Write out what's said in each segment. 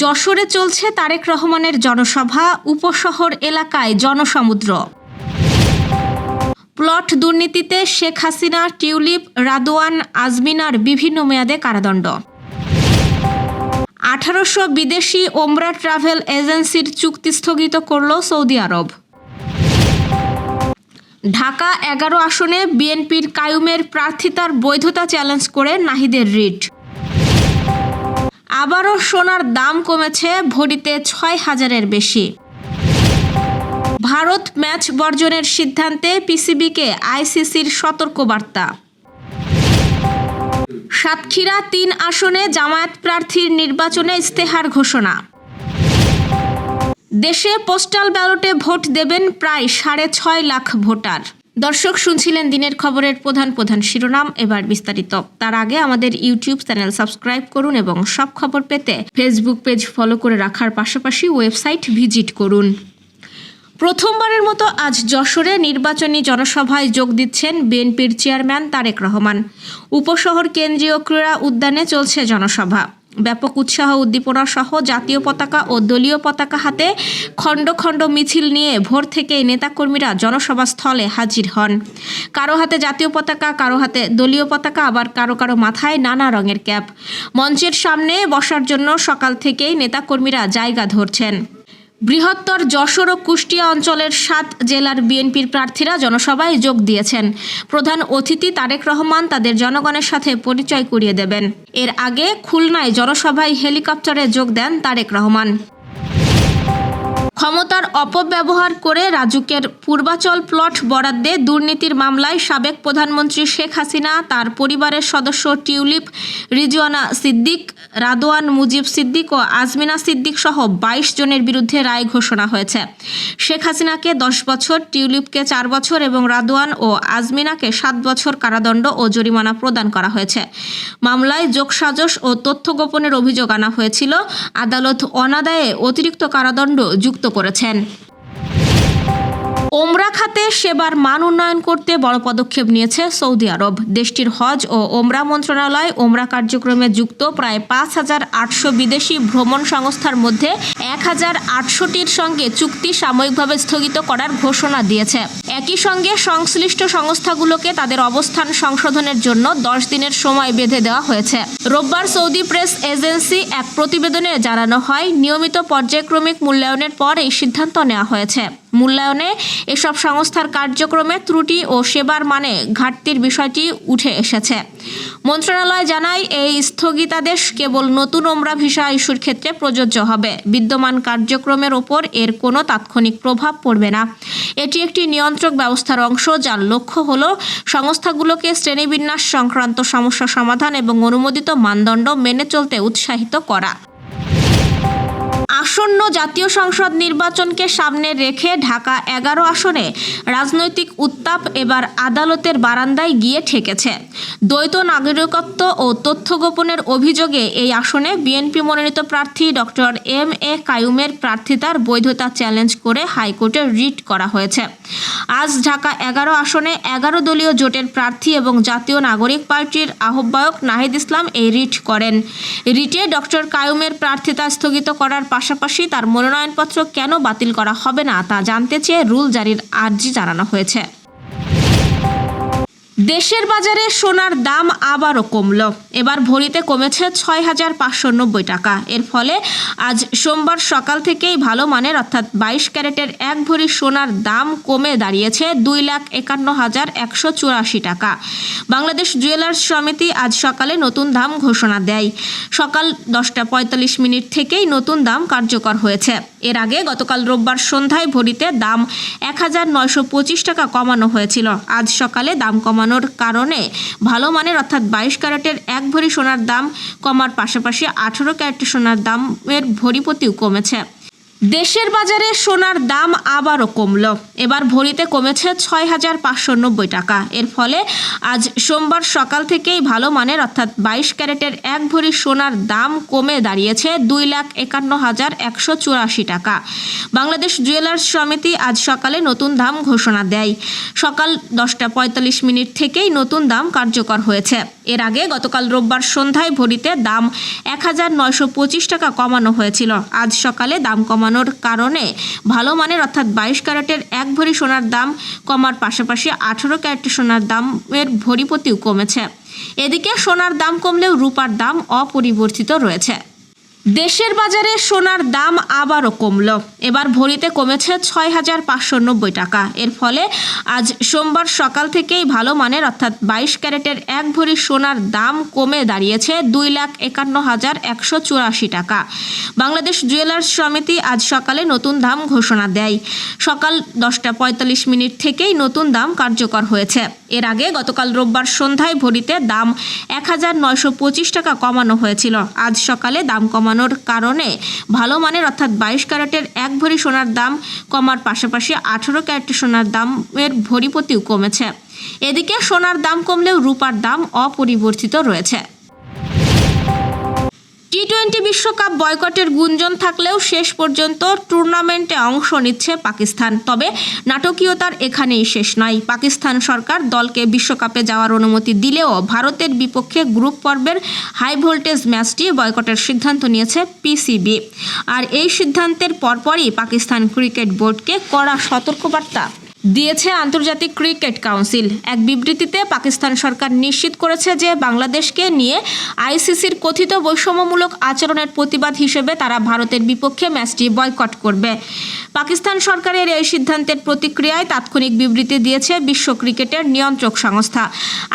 যশোরে চলছে তারেক রহমানের জনসভা, উপশহর এলাকায় জনসমুদ্র। প্লট দুর্নীতিতে শেখ হাসিনা টিউলিপ রাদোয়ান আজমিনার বিভিন্ন মেয়াদে কারাদণ্ড। আঠারোশো বিদেশি ওমরা ট্রাভেল এজেন্সির চুক্তি স্থগিত করল সৌদি আরব। ঢাকা এগারো আসনে বিএনপির কায়ুমের প্রার্থিতার বৈধতা চ্যালেঞ্জ করে নাহিদের রিট। আবারও সোনার দাম কমেছে, ভরিতে ছয় হাজারের বেশি। ভারত ম্যাচ বর্জনের সিদ্ধান্তে পিসিবিকে আইসিসির সতর্কবার্তা। সাতক্ষীরা তিন আসনে জামায়াত প্রার্থীর নির্বাচনে ইস্তেহার ঘোষণা। দেশে পোস্টাল ব্যালটে ভোট দেবেন প্রায় সাড়ে ছয় লাখ ভোটার। দর্শক, শুনছিলেন দিনের খবরের প্রধান প্রধান শিরোনাম, এবার বিস্তারিত। তার আগে আমাদের ইউটিউব চ্যানেল সাবস্ক্রাইব করুন এবং সব খবর পেতে ফেসবুক পেজ ফলো করে রাখার পাশাপাশি ওয়েবসাইট ভিজিট করুন। প্রথমবারের মতো আজ যশোরে নির্বাচনী জনসভায় যোগ দিচ্ছেন বিএনপির চেয়ারম্যান তারেক রহমান। উপশহর কেন্দ্রীয় ক্রীড়া উদ্যানে চলছে জনসভা। ব্যাপক উৎসাহ উদ্দীপনা সহ জাতীয় পতাকা ও দলীয় পতাকা হাতে খণ্ড খণ্ড মিছিল নিয়ে ভোর থেকেই নেতাকর্মীরা জনসভা স্থলে হাজির হন। কারও হাতে জাতীয় পতাকা, কারও হাতে দলীয় পতাকা, আবার কারও কারও মাথায় নানা রঙের ক্যাপ। মঞ্চের সামনে বসার জন্য সকাল থেকেই নেতাকর্মীরা জায়গা ধরছেন। বৃহত্তর যশোর ও কুষ্টিয়া অঞ্চলের সাত জেলার বিএনপির প্রার্থীরা জনসভায় যোগ দিয়েছেন। প্রধান অতিথি তারেক রহমান তাদের জনগণের সাথে পরিচয় করিয়ে দেবেন। এর আগে খুলনায় জনসভায় হেলিকপ্টারে যোগ দেন তারেক রহমান। ক্ষমতার অপব্যবহার করে রাজুকের পূর্বাচল প্লট বরাদ্দে দুর্নীতির মামলায় সাবেক প্রধানমন্ত্রী শেখ হাসিনা, তার পরিবারের সদস্য টিউলিপ রিজওয়ানা সিদ্দিক রাদোয়ান মুজিব সিদ্দিক ও আজমিনা সিদ্দিক সহ বাইশ জনের বিরুদ্ধে রায় ঘোষণা হয়েছে। শেখ হাসিনাকে দশ বছর, টিউলিপকে চার বছর এবং রাদোয়ান ও আজমিনাকে সাত বছর কারাদণ্ড ও জরিমানা প্রদান করা হয়েছে। মামলায় যোগসাজশ ও তথ্য গোপনের অভিযোগ আনা হয়েছিল। আদালত অনাদায়ে অতিরিক্ত কারাদণ্ড যুক্ত করেছেন। ওমরা খাতে সেবার মান উন্নয়ন করতে বড় পদক্ষেপ নিয়েছে সৌদি আরব। দেশটির হজ ও ওমরা মন্ত্রণালয় ওমরা কার্যক্রমে যুক্ত প্রায় পাঁচ হাজার আটশো বিদেশি ভ্রমণ সংস্থার মধ্যে এক হাজার আটশোটির সঙ্গে চুক্তি সাময়িকভাবে স্থগিত করার ঘোষণা দিয়েছে। একই সঙ্গে সংশ্লিষ্ট সংস্থাগুলোকে তাদের অবস্থান সংশোধনের জন্য দশ দিনের সময় বেঁধে দেওয়া হয়েছে। রোববার সৌদি প্রেস এজেন্সি এক প্রতিবেদনে জানানো হয়, নিয়মিত পর্যায়ক্রমিক মূল্যায়নের পর এই সিদ্ধান্ত নেওয়া হয়েছে। মূল্যায়নে এসব সংস্থার কার্যক্রমে ত্রুটি ও সেবার মানে ঘাটতির বিষয়টি উঠে এসেছে। মন্ত্রণালয় জানায়, এই স্থগিতাদেশ কেবল নতুন ওমরা ভিসা ইস্যুর ক্ষেত্রে প্রযোজ্য হবে। বিদ্যমান কার্যক্রমের ওপর এর কোনো তাৎক্ষণিক প্রভাব পড়বে না। এটি একটি নিয়ন্ত্রক ব্যবস্থার অংশ, যার লক্ষ্য হল সংস্থাগুলোকে শ্রেণীবিন্যাস সংক্রান্ত সমস্যা সমাধান এবং অনুমোদিত মানদণ্ড মেনে চলতে উৎসাহিত করা। আসন্ন জাতীয় সংসদ নির্বাচনকে সামনে রেখে ঢাকা এগারো আসনে রাজনৈতিক উত্তাপ এবার আদালতের বারান্দায় গিয়ে ঠেকেছে। দ্বৈত নাগরিকত্ব ও তথ্য গোপনের অভিযোগে এই আসনে বিএনপি মনোনীত প্রার্থী ডক্টর এম এ কায়ুমের প্রার্থিতার বৈধতা চ্যালেঞ্জ করে হাইকোর্টে রিট করা হয়েছে। আজ ঢাকা এগারো আসনে এগারো দলীয় জোটের প্রার্থী এবং জাতীয় নাগরিক পার্টির আহ্বায়ক নাহিদ ইসলাম এই রিট করেন। রিটে ডক্টর কায়ুমের প্রার্থিতা স্থগিত করার পাশাপাশি তার মনোনয়নপত্র কেন বাতিল করা হবে না তা জানতে চেয়ে রুল জারির আর্জি জানানো হয়েছে। দেশের বাজারে সোনার দাম আবারও কমল। এবার ভরিতে কমেছে ছয় হাজার পাঁচশো নব্বই টাকা। এর ফলে আজ সোমবার সকাল থেকেই ভালো মানের অর্থাৎ বাইশ ক্যারেটের এক ভরি সোনার দাম কমে দাঁড়িয়েছে দুই লাখ একান্ন হাজার একশো চুরাশি টাকা। বাংলাদেশ জুয়েলার্স সমিতি আজ সকালে নতুন দাম ঘোষণা দেয়। সকাল দশটা পঁয়তাল্লিশ মিনিট থেকেই নতুন দাম কার্যকর হয়েছে। এর আগে গতকাল রোববার সন্ধ্যায় ভরিতে দাম এক হাজার নয়শো পঁচিশ টাকা কমানো হয়েছিল। আজ সকালে দাম কমানোর কারণে ভালো মানের অর্থাৎ বাইশ ক্যারেটের এক ভরি সোনার দাম কমার পাশাপাশি আঠারো ক্যারেটের সোনার দামের ভরিপতিও কমেছে। দেশের বাজারে সোনার দাম আবারও কমল। এবার ভরিতে কমেছে ছয় হাজার পাঁচশো নব্বই টাকা। এর ফলে আজ সোমবার সকাল থেকেই ভালো মানের অর্থাৎ বাইশ ক্যারেটের এক ভরি সোনার দাম কমে দাঁড়িয়েছে দুই লাখ একান্ন হাজার একশো চুরাশি টাকা। বাংলাদেশ জুয়েলার্স সমিতি আজ সকালে নতুন দাম ঘোষণা দেয়। সকাল দশটা পঁয়তাল্লিশ মিনিট থেকেই নতুন দাম কার্যকর হয়েছে। এর আগে গতকাল রোববার সন্ধ্যায় ভরিতে দাম এক হাজার নয়শো পঁচিশ টাকা কমানো হয়েছিল। আজ সকালে দাম কমানোর কারণে ভালো মানের অর্থাৎ বাইশ ক্যারেটের এক ভরি সোনার দাম কমার পাশাপাশি আঠারো ক্যারেটের সোনার দামের ভরিপতিও কমেছে। এদিকে সোনার দাম কমলেও রূপার দাম অপরিবর্তিত রয়েছে। দেশের বাজারে সোনার দাম আবারও কমল। এবার ভরিতে কমেছে ছয় হাজার পাঁচশো নব্বই টাকা। এর ফলে আজ সোমবার সকাল থেকেই ভালো মানের অর্থাৎ বাইশ ক্যারেটের এক ভরি সোনার দাম কমে দাঁড়িয়েছে দুই লাখ একান্ন হাজার একশো চুরাশি টাকা। বাংলাদেশ জুয়েলার্স সমিতি আজ সকালে নতুন দাম ঘোষণা দেয়। সকাল দশটা পঁয়তাল্লিশ মিনিট থেকেই নতুন দাম কার্যকর হয়েছে। এর আগে গতকাল রোববার সন্ধ্যায় ভরিতে দাম এক হাজার নয়শো পঁচিশ টাকা কমানো হয়েছিল। আজ সকালে দাম কমানোর কারণে ভালো মানের অর্থাৎ বাইশ ক্যারেটের এক ভরি সোনার দাম কমার পাশাপাশি আঠেরো ক্যারেট সোনার দামের ভরিপতিও কমেছে। এদিকে সোনার দাম কমলেও রূপার দাম অপরিবর্তিত রয়েছে। টি টোয়েন্টি বিশ্বকাপ বয়কটের গুঞ্জন থাকলেও শেষ পর্যন্ত টুর্নামেন্টে অংশ নিচ্ছে পাকিস্তান। তবে নাটকীয়তার এখানেই শেষ নয়। পাকিস্তান সরকার দলকে বিশ্বকাপে যাওয়ার অনুমতি দিলেও ভারতের বিপক্ষে গ্রুপ পর্বের হাই ভোল্টেজ ম্যাচটি বয়কটের সিদ্ধান্ত নিয়েছে পিসিবি আর এই সিদ্ধান্তের পরপরই পাকিস্তান ক্রিকেট বোর্ডকে কড়া সতর্কবার্তা দিয়েছে আন্তর্জাতিক ক্রিকেট কাউন্সিল। এক বিবৃতিতে পাকিস্তান সরকার নিশ্চিত করেছে যে বাংলাদেশকে নিয়ে আইসিসির কথিত বৈষম্যমূলক আচরণের প্রতিবাদ হিসেবে তারা ভারতের বিপক্ষে ম্যাচটি বয়কট করবে। পাকিস্তান সরকারের এই সিদ্ধান্তের প্রতিক্রিয়ায় তাৎক্ষণিক বিবৃতি দিয়েছে বিশ্ব ক্রিকেটের নিয়ন্ত্রক সংস্থা।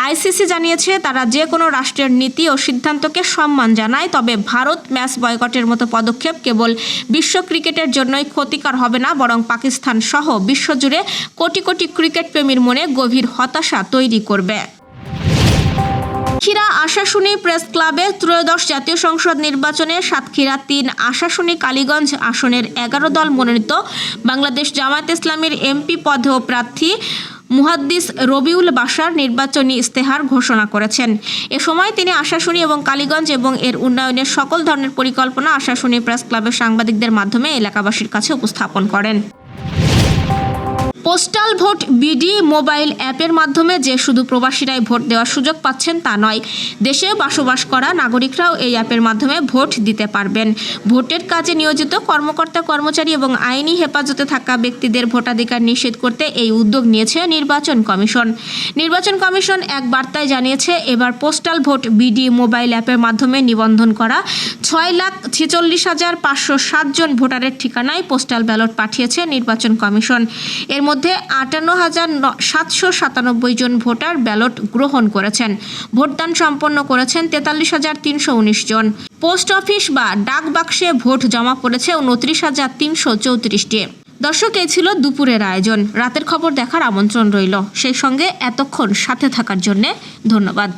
আইসিসি জানিয়েছে, তারা যে কোনো রাষ্ট্রের নীতি ও সিদ্ধান্তকে সম্মান জানায়, তবে ভারত ম্যাচ বয়কটের মতো পদক্ষেপ কেবল বিশ্ব ক্রিকেটের জন্যই ক্ষতিকর হবে না, বরং পাকিস্তান সহ বিশ্বজুড়ে কোটি কোটি ক্রিকেট প্রেমীর মনে গভীর হতাশা তৈরি করবে। সাতক্ষীরা আশাশুনি প্রেস ক্লাবে ত্রয়োদশ জাতীয় সংসদ নির্বাচনে সাতক্ষীরা তিন, আশাশুনি কালীগঞ্জ আসনের এগারো দল মনোনীত বাংলাদেশ জামায়াত ইসলামের এমপি পদেও প্রার্থী মুহাদ্দিস রবিউল বাসার নির্বাচনী ইস্তেহার ঘোষণা করেছেন। এ সময় তিনি আশাশুনি এবং কালীগঞ্জ এবং এর উন্নয়নের সকল ধরনের পরিকল্পনা আশাশুনি প্রেস ক্লাবের সাংবাদিকদের মাধ্যমে এলাকাবাসীর কাছে উপস্থাপন করেন। পোস্টাল ভোট বিডি মোবাইল অ্যাপের মাধ্যমে যে শুধু প্রবাসীরাই ভোট দেওয়ার সুযোগ পাচ্ছেন তা নয়, দেশে বসবাস করা নাগরিকরাও এই অ্যাপের মাধ্যমে ভোট দিতে পারবেন। ভোটের কাজে নিয়োজিত কর্মকর্তা, কর্মচারী এবং আইনি হেফাজতে থাকা ব্যক্তিদের ভোটাধিকার নিষেধ করতে এই উদ্যোগ নিয়েছে নির্বাচন কমিশন। নির্বাচন কমিশন এক বার্তায় জানিয়েছে, এবার পোস্টাল ভোট বিডি মোবাইল অ্যাপের মাধ্যমে নিবন্ধন করা ছয় লাখ ছেচল্লিশ হাজার পাঁচশো সাতজন ভোটারের ঠিকানায় পোস্টাল ব্যালট পাঠিয়েছে নির্বাচন কমিশন। এর মধ্যে আটান্ন হাজার সাতশো সাতানব্বই জন ভোটার ব্যালট গ্রহণ করেছেন। ভোটদান সম্পন্ন করেছেন তেতাল্লিশ হাজার তিনশো উনিশ জন। পোস্ট অফিস বা ডাক বাক্সে ভোট জমা পড়েছে উনত্রিশ হাজার তিনশো চৌত্রিশটি। দর্শক, এই ছিল দুপুরের আয়োজন। রাতের খবর দেখার আমন্ত্রণ রইল। সেই সঙ্গে এতক্ষণ সাথে থাকার জন্যে ধন্যবাদ।